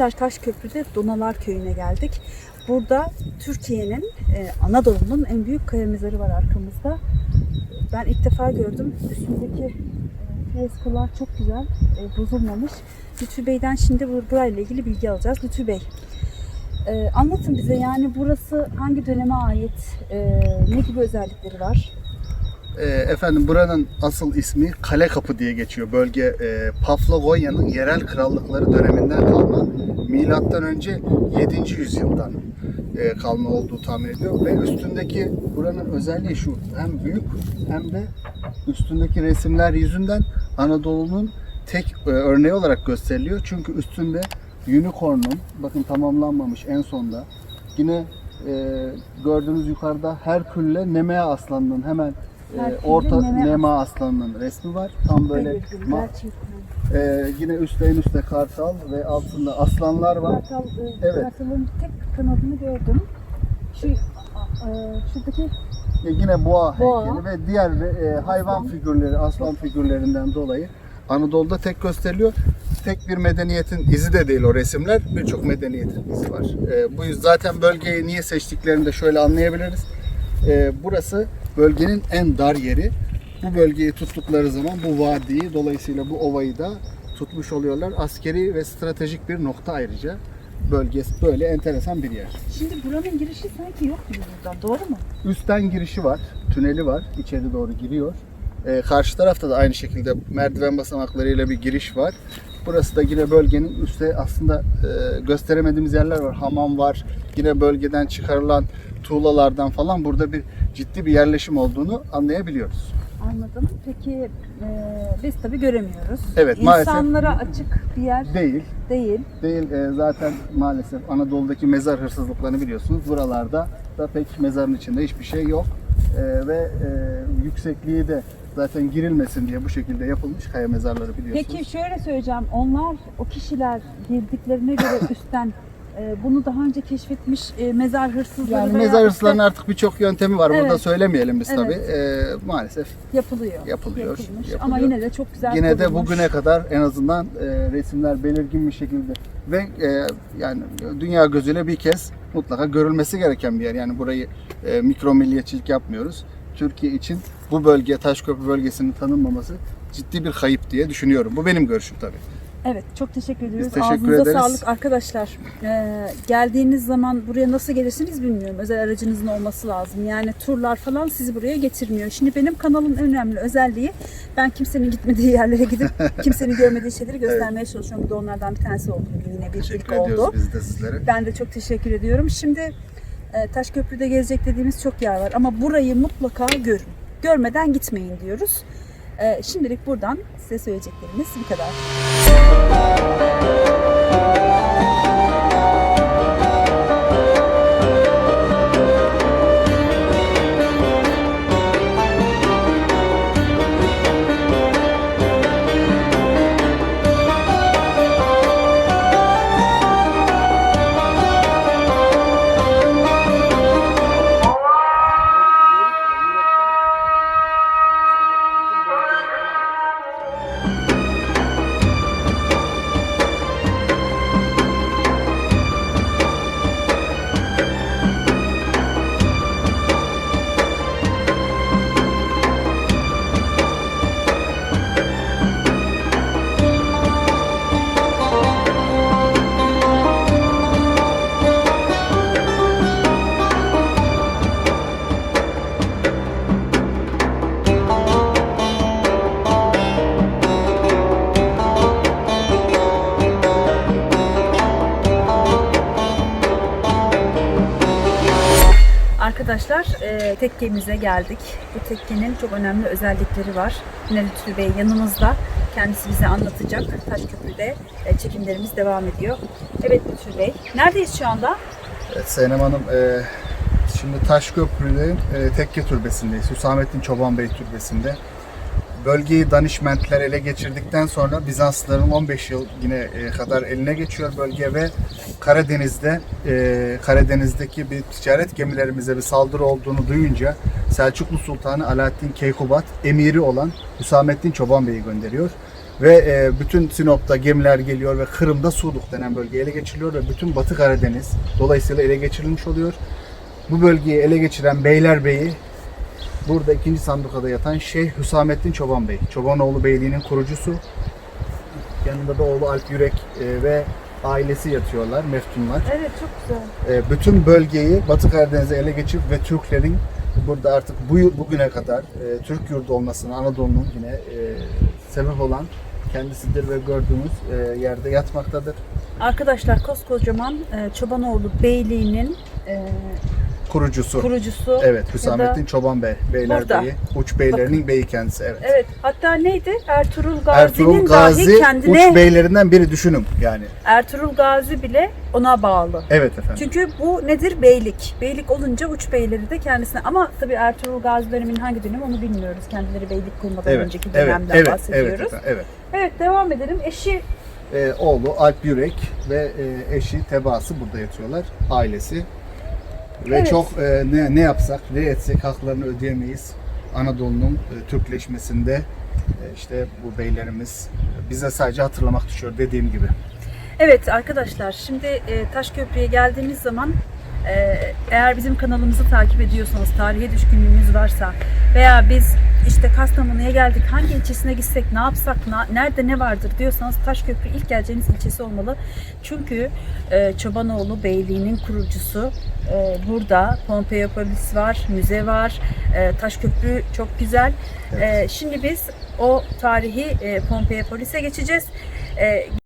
Arkadaşlar Taşköprü'de Donalar Köyü'ne geldik. Burada Türkiye'nin, e, Anadolu'nun en büyük kaya mezarı var arkamızda. Ben ilk defa gördüm. Üstündeki e, freskalar çok güzel, e, bozulmamış. Lütfü Bey'den şimdi bu- burayla ilgili bilgi alacağız. Lütfü Bey, e, anlatın bize yani burası hangi döneme ait, e, ne gibi özellikleri var? E, efendim buranın asıl ismi Kale Kapı diye geçiyor. Bölge e, Paflagonya'nın yerel krallıkları döneminden kalma. Milattan önce 7. yüzyıldan e, kalma olduğu tahmin ediyor ve üstündeki buranın özelliği şu hem büyük hem de üstündeki resimler yüzünden Anadolu'nun tek e, örneği olarak gösteriliyor. Çünkü üstünde unicorn'un bakın tamamlanmamış en sonda yine e, gördüğünüz yukarıda Herkül'le Nemea aslanının hemen e, orta Nemea Nemea aslanının resmi var. Tam böyle ma- e, yine üstte en üstte kartal ve altında aslanlar var. Kartal, e, Evet. Kartal'ın tek kanadını gördüm. Şu e, şuradaki E, yine boğa, Boğa. heykeli ve diğer e, hayvan Aslan. figürleri, aslan figürlerinden dolayı Anadolu'da tek gösteriliyor. Tek bir medeniyetin izi de değil o resimler. Birçok medeniyetin izi var. E, bu zaten bölgeyi niye seçtiklerini de şöyle anlayabiliriz. E, burası bölgenin en dar yeri. Bu bölgeyi tuttukları zaman bu vadiyi dolayısıyla bu ovayı da tutmuş oluyorlar. Askeri ve stratejik bir nokta ayrıca. Bölgesi böyle enteresan bir yer. Şimdi buranın girişi sanki yok gibi buradan. Doğru mu? Üstten girişi var, tüneli var, içeri doğru giriyor. Ee, karşı tarafta da aynı şekilde merdiven basamaklarıyla bir giriş var. Burası da yine bölgenin üstte aslında e, gösteremediğimiz yerler var. Hamam var. Yine bölgeden çıkarılan tuğlalardan falan burada bir ciddi bir yerleşim olduğunu anlayabiliyoruz. Anladım. Peki e, biz tabii göremiyoruz. Evet, maalesef. İnsanlara açık bir yer Değil, değil. değil. Ee, zaten maalesef Anadolu'daki mezar hırsızlıklarını biliyorsunuz. Buralarda da pek mezarın içinde hiçbir şey yok. Ee, ve e, yüksekliği de zaten girilmesin diye bu şekilde yapılmış kaya mezarları biliyorsunuz. Peki şöyle söyleyeceğim. Onlar, o kişiler girdiklerine göre üstten e, bunu daha önce keşfetmiş e, mezar hırsızları yani mezar hırsızlarının artık birçok yöntemi var. Burada Evet. söylemeyelim biz Evet. tabii. Ee, maalesef yapılıyor. Yapılıyor, Yapılmış. yapılıyor. Ama yine de çok güzel yine de korunmuş. bugüne kadar en azından e, resimler belirgin bir şekilde ve e, yani dünya gözüyle bir kez mutlaka görülmesi gereken bir yer. Yani burayı e, mikro milliyetçilik yapmıyoruz. Türkiye için bu bölge, Taşköprü bölgesinin tanınmaması ciddi bir kayıp diye düşünüyorum. Bu benim görüşüm tabii. Evet çok teşekkür ediyoruz. teşekkür Ağzınıza ederiz. sağlık arkadaşlar. e, geldiğiniz zaman buraya nasıl gelirsiniz bilmiyorum. Özel aracınızın olması lazım. Yani turlar falan sizi buraya getirmiyor. Şimdi benim kanalın önemli özelliği ben kimsenin gitmediği yerlere gidip kimsenin görmediği şeyleri göstermeye çalışıyorum. Bu da onlardan bir tanesi oldu. Yine bir ilk Teşekkür oldu. ediyoruz biz de sizlere. Ben de çok teşekkür ediyorum. Şimdi e, Taşköprü'de gezecek dediğimiz çok yer var ama burayı mutlaka görün. Görmeden gitmeyin diyoruz. E, şimdilik buradan size söyleyeceklerimiz bu kadar. Tekkemize geldik. Bu tekkenin çok önemli özellikleri var. Yine Lütfü Bey yanımızda. Kendisi bize anlatacak. Taşköprü'de e, çekimlerimiz devam ediyor. Evet Lütfü Bey. Neredeyiz şu anda? Evet Zeynep Hanım, e, şimdi Taşköprü'de e, Tekke Türbesi'ndeyiz. Hüsamettin Çoban Bey Türbesi'nde. Bölgeyi Danişmentler ele geçirdikten sonra Bizanslıların 15 yıl yine e, kadar eline geçiyor bölge ve Karadeniz'de e, Karadeniz'deki bir ticaret gemilerimize bir saldırı olduğunu duyunca Selçuklu Sultanı Alaaddin Keykubat emiri olan Hüsamettin Çoban Bey'i gönderiyor. Ve e, bütün Sinop'ta gemiler geliyor ve Kırım'da Suuduk denen bölge ele geçiriliyor ve bütün Batı Karadeniz dolayısıyla ele geçirilmiş oluyor. Bu bölgeyi ele geçiren Beylerbeyi burada ikinci sandukada yatan Şeyh Hüsamettin Çoban Bey. Çobanoğlu Beyliği'nin kurucusu. Yanında da oğlu Alp Yürek e, ve ailesi yatıyorlar, meftunlar. Evet çok güzel. E, bütün bölgeyi Batı Karadeniz'e ele geçirip ve Türklerin burada artık bu bugüne kadar e, Türk yurdu olmasına Anadolu'nun yine sebep olan kendisidir ve gördüğümüz e, yerde yatmaktadır. Arkadaşlar koskocaman Çobanoğlu Beyliği'nin Kurucusu. kurucusu. evet, Hüsamettin da- Çoban Bey, Beylerbeyi, Uç Beylerinin beyi kendisi. Evet. Evet. Hatta neydi? Ertuğrul Gazi'nin Ertuğrul dahi Gazi kendine Uç Beylerinden biri düşünün yani. Ertuğrul Gazi bile ona bağlı. Evet efendim. Çünkü bu nedir? Beylik. Beylik olunca uç beyleri de kendisine ama tabii Ertuğrul Gazi dönemin hangi dönem onu bilmiyoruz. Kendileri beylik kurmadan evet, önceki dönemden evet, bahsediyoruz. evet, efendim, evet. Evet devam edelim. Eşi E, oğlu Alp Yürek ve e, eşi Tebaası burada yatıyorlar. Ailesi. Ve Evet. çok e, ne, ne yapsak, ne etsek haklarını ödeyemeyiz. Anadolu'nun e, Türkleşmesinde e, işte bu beylerimiz e, bize sadece hatırlamak düşüyor dediğim gibi. Evet arkadaşlar şimdi e, Taşköprü'ye geldiğimiz zaman e, eğer bizim kanalımızı takip ediyorsanız, tarihe düşkünlüğünüz varsa veya biz işte Kastamonu'ya geldik hangi ilçesine gitsek ne yapsak nerede ne vardır diyorsanız Taşköprü ilk geleceğiniz ilçesi olmalı. Çünkü e, Çobanoğlu Beyliği'nin kurucusu e, burada Pompeyopolis var, müze var, e, Taşköprü çok güzel. E, şimdi biz o tarihi e, Pompeyopolis'e geçeceğiz. E,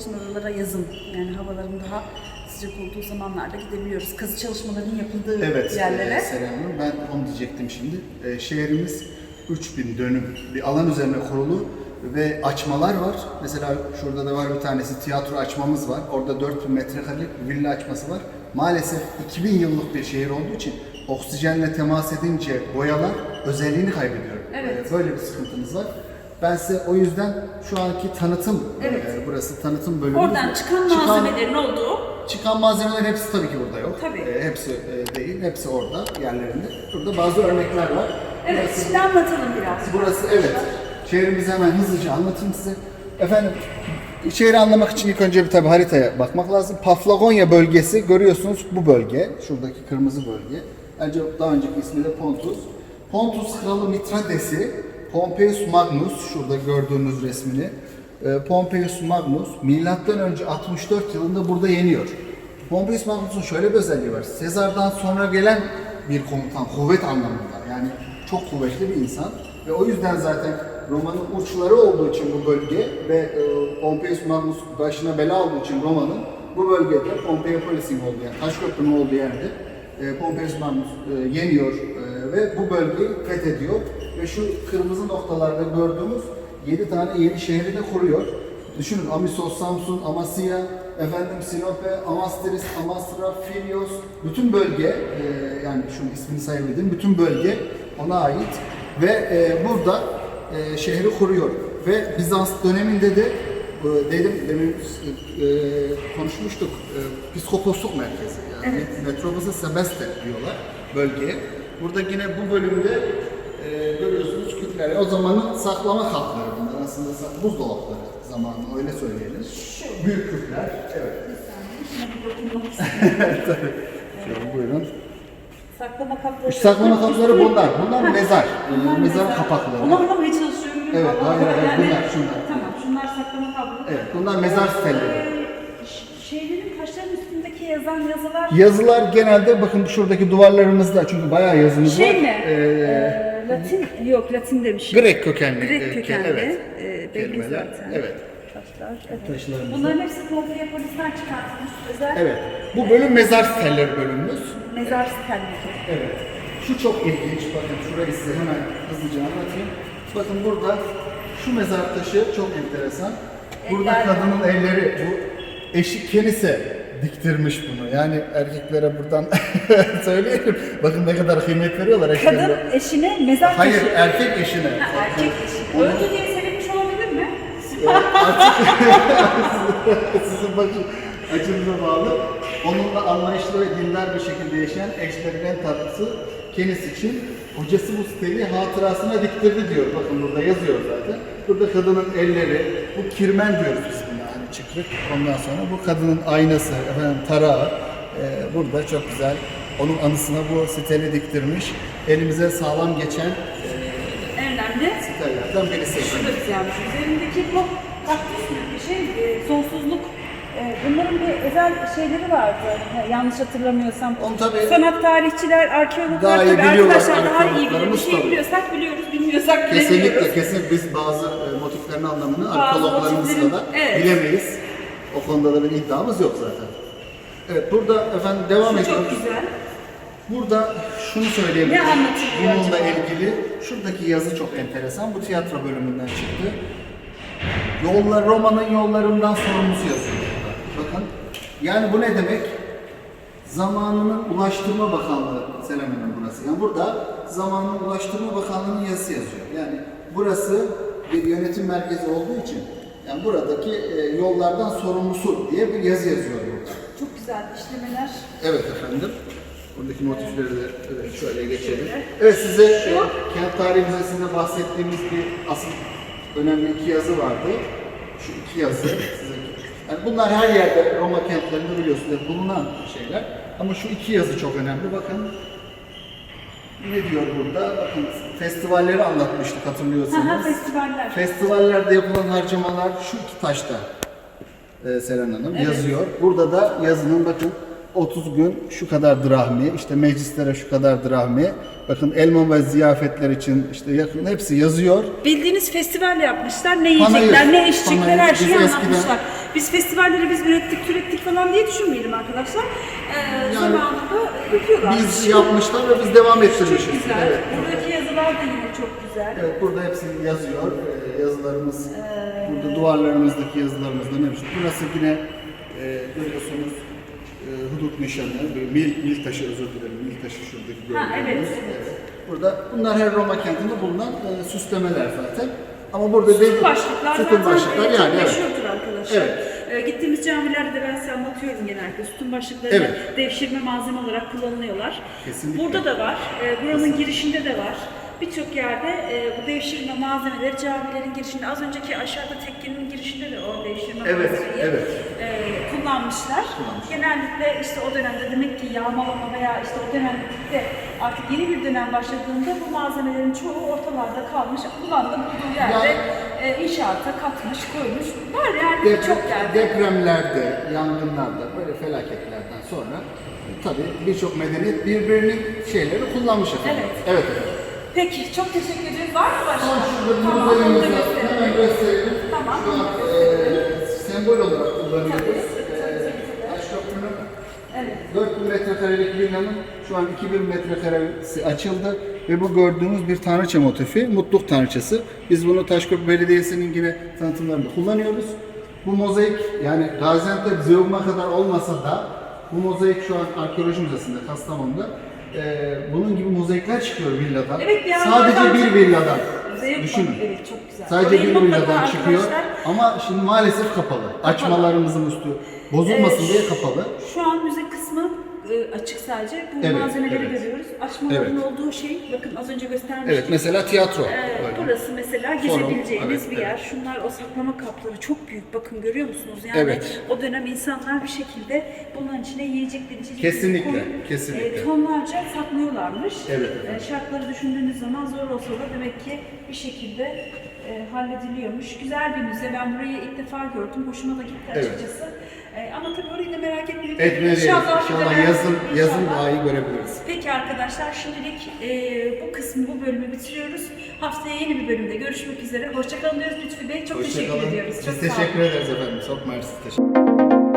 için oralara yazın. Yani havaların daha sıcak olduğu zamanlarda gidebiliyoruz. Kazı çalışmalarının yapıldığı Evet, yerlere. e, Selen Hanım. Ben onu diyecektim şimdi. E, şehrimiz 3000 dönüm bir alan üzerine kurulu ve açmalar var. Mesela şurada da var bir tanesi tiyatro açmamız var. Orada 4000 metrekarelik bir villa açması var. Maalesef 2000 yıllık bir şehir olduğu için oksijenle temas edince boyalar özelliğini kaybediyor. Evet. E, böyle bir sıkıntımız var. Ben size o yüzden şu anki tanıtım, Evet. e, burası tanıtım bölümü. Oradan çıkan malzemelerin olduğu Çıkan malzemelerin hepsi tabii ki burada yok. Tabii. Ee, hepsi e, değil, hepsi orada yerlerinde. Burada bazı örnekler var. Evet, Burası, şimdi anlatalım biraz. burası evet. Şehrimizi hemen hızlıca anlatayım size. Efendim, şehri anlamak için ilk önce bir tabii haritaya bakmak lazım. Paflagonya bölgesi görüyorsunuz bu bölge. Şuradaki kırmızı bölge. Önce daha önceki ismi de Pontus. Pontus kralı Mitrades'i Pompeius Magnus şurada gördüğünüz resmini. e, Pompeius Magnus milattan önce 64 yılında burada yeniyor. Pompeius Magnus'un şöyle bir özelliği var. Sezar'dan sonra gelen bir komutan, kuvvet anlamında. Yani çok kuvvetli bir insan. Ve o yüzden zaten Roma'nın uçları olduğu için bu bölge ve e, Pompeius Magnus başına bela olduğu için Roma'nın bu bölgede Pompeiopolis'in olduğu yani Taşköprü'nün olduğu yerde e, Pompeius Magnus e, yeniyor ve bu bölgeyi fethediyor. Ve şu kırmızı noktalarda gördüğümüz 7 tane yeni şehri de kuruyor. Düşünün Amisos, Samsun, Amasya, efendim Sinope, Amastris, Amasra, Filios, bütün bölge, e, yani şunun ismini sayabildim, bütün bölge ona ait ve e, burada e, şehri kuruyor. Ve Bizans döneminde de e, dedim demin e, konuşmuştuk e, piskoposluk merkezi yani Metropolis Sebeste diyorlar bölgeye. Burada yine bu bölümde e, görüyorsunuz küpler. O zamanın saklama kapları bunlar aslında buzdolapları zamanı öyle söyleyelim. Büyük küpler. Evet. Tabii. Şöyle buyurun. Saklama kapları. Şu saklama kapları bunlar. Bunlar mezar. Bunlar Ee, mezar kapakları. Onu anlamaya çalışıyorum. Evet, Allah hayır, hayır, bunlar, şunlar. Tamam, şunlar saklama kapları. Evet, bunlar mezar siteleri. Ee, ş- şeylerin taşların üstündeki yazan yazılar Yazılar genelde bakın şuradaki duvarlarımızda çünkü bayağı yazımız var. şey mi? Ee, Ee, Latin yok Latin demişim. Grek kökenli. Grek e, kökenli. Evet. Ee, belli Kelimeler. zaten. Evet. Taşlar. Evet. Taşlarımızda. Bunların hepsi Konferanpolis'ten çıkartılmış özel Evet. Bu bölüm mezar siteleri bölümümüz. mezar sitelleri. Evet. Şu çok ilginç. Bakın şurayı size hemen hızlıca anlatayım. Bakın burada şu mezar taşı çok enteresan. Burada Eller. kadının elleri bu eşi Kenise diktirmiş bunu. Yani erkeklere buradan söyleyelim. Bakın ne kadar kıymet veriyorlar eşlerine. Kadın eşine mezar Hayır, taşı. erkek eşine. Ha, erkek eşi. Öldü diye sevinmiş olabilir mi? Sizin bakın acınıza bağlı. Onunla anlayışlı ve dindar bir şekilde yaşayan eşlerin en tatlısı Kenis için hocası bu siteyi hatırasına diktirdi diyor. Bakın burada yazıyor zaten. Burada kadının elleri, bu kirmen diyoruz biz çıkrık. Ondan sonra bu kadının aynası, efendim tarağı. Ee, burada çok güzel. Onun anısına bu siteli diktirmiş. Elimize sağlam geçen e, En önemli sitelerden birisi. Şurada biz yazmış. Üzerindeki bu kaktüs mü bir şey, e, sonsuzluk. e, bunların bir özel şeyleri vardı. Ha, yanlış hatırlamıyorsam. Onu tabii- Sanat tarihçiler, arkeologlar Daha iyi tabii biliyorlar, arkadaşlar daha iyi bilir. Bir arkeologlarımız şey tabii. biliyorsak biliyoruz, bilmiyorsak bilemiyoruz. Kesinlikle kesin biz bazı e, motiflerin anlamını arkeologlarımızla da evet. bilemeyiz. O konuda da bir iddiamız yok zaten. Evet burada efendim devam Şu ediyoruz. çok güzel. Burada şunu söyleyebilirim. Bununla ilgili şuradaki yazı çok enteresan. Bu tiyatro bölümünden çıktı. Yollar Roma'nın yollarından sorumlusu yazıyor. Bakın. Yani bu ne demek? Zamanının Ulaştırma Bakanlığı Selame'nin burası. Yani burada zamanının Ulaştırma Bakanlığı'nın yazısı yazıyor. Yani burası bir yönetim merkezi olduğu için yani buradaki e, yollardan sorumlusu diye bir yazı yazıyor burada. Çok güzel işlemeler. Evet efendim. Buradaki motifleri de evet, şöyle geçelim. Evet size e, Kent Tarihi Müzesi'nde bahsettiğimiz bir asıl önemli iki yazı vardı. Şu iki yazı size yani bunlar her yerde Roma kentlerinde biliyorsunuz bulunan şeyler. Ama şu iki yazı çok önemli. Bakın ne diyor burada? Bakın festivalleri anlatmıştık hatırlıyorsanız. Festivaller. Festivallerde yapılan harcamalar şu iki taşta e, Selen Hanım Evet. yazıyor. Burada da yazının bakın 30 gün şu kadar drahmi, işte meclislere şu kadar drahmi, bakın elma ve ziyafetler için işte yakın hepsi yazıyor. Bildiğiniz festival yapmışlar. Ne Panayır. yiyecekler, ne içecekler Panayır. her şeyi Biz eskiden- anlatmışlar. Biz festivalleri biz ürettik, türettik falan diye düşünmeyelim arkadaşlar. Ee, zamanında yapıyorlar. Biz yapmışlar ve biz devam ettirmişiz. Çok güzel. Evet. Buradaki yazılar da yine çok güzel. Evet burada hepsi yazıyor. Ee, yazılarımız, burada duvarlarımızdaki yazılarımız da mevcut. Burası yine e, görüyorsunuz e, hudut nişanı, bir mil, mil taşı özür dilerim, mil taşı şuradaki Ha, gördüğünüz. evet. Burada bunlar her Roma kentinde bulunan e, süslemeler zaten. Ama burada Sütun başlıklar sütun zaten başlıklar e, yani evet. meşhurdur arkadaşlar. Evet. E, gittiğimiz camilerde de ben size anlatıyorum genellikle. Sütun başlıkları Evet. devşirme malzeme olarak kullanılıyorlar. Kesinlikle. Burada da var. E, buranın girişinde de var. Birçok yerde e, bu devşirme malzemeleri camilerin girişinde, az önceki aşağıda tekkenin girişinde de o devşirme Evet, malzemeyi evet. e, kullanmışlar. Genellikle işte o dönemde demek ki yağmalama veya işte o dönemde artık yeni bir dönem başladığında bu malzemelerin çoğu ortalarda kalmış, kullandığı bulduğu yerde Ya- e, inşaata katmış, koymuş. Var yani Depre- çok yerde. depremlerde, yangınlarda, böyle felaketlerden sonra tabii birçok medeniyet birbirinin şeyleri kullanmış efendim. Evet. Evet efendim. Peki çok teşekkür ederim. Var mı başka? Tamam şurada Tamam, bir onu da gösterelim. Hemen gösterelim. Tamam. Şu an e, sembol olarak kullanıyoruz. Tabii, E. Taşköprü'nün Evet. 4000 metrekarelik villanın şu an 2000 metrekaresi açıldı ve bu gördüğümüz bir tanrıça motifi, mutluluk tanrıçası. Biz bunu Taşköprü Belediyesi'nin yine tanıtımlarında kullanıyoruz. Bu mozaik yani Gaziantep Zeugma kadar olmasa da bu mozaik şu an Arkeoloji Müzesi'nde Kastamonu'da Ee, bunun gibi mozaikler çıkıyor villadan. Evet, bir Sadece bir villadan. Zevk Düşünün. bak, Evet çok güzel. Sadece Orayı bir villadan çıkıyor ama şimdi maalesef kapalı. Açmalarımızın üstü bozulmasın Ee, diye kapalı. Şu an müze kısmı e, açık sadece. Bu Evet, malzemeleri evet. görüyoruz. Açmaların Evet. olduğu şey, bakın az önce göstermiştim. Evet mesela tiyatro. Ee, burası mesela Forum, gezebileceğiniz evet, bir yer. Şunlar o saklama kapları çok büyük. Bakın görüyor musunuz? Yani Evet. o dönem insanlar bir şekilde bunların içine yiyecekleri, içecekleri Kesinlikle, koyup kesinlikle. e, tonlarca saklıyorlarmış. Evet, E, efendim. şartları düşündüğünüz zaman zor olsa da demek ki bir şekilde e, hallediliyormuş. Güzel bir müze. Ben burayı ilk defa gördüm. Hoşuma da gitti Evet. açıkçası. E, ama tabii orayı da merak. Etmeliyiz. İnşallah, İnşallah yazın, yazın daha iyi görebiliriz. Peki arkadaşlar şimdilik e, bu kısmı, bu bölümü bitiriyoruz. Haftaya yeni bir bölümde görüşmek üzere. Hoşçakalın diyoruz Lütfi Bey. Çok teşekkür Hoşçakalın. ediyoruz. Biz Çok teşekkür ederiz efendim. Çok mersi. Teşekkür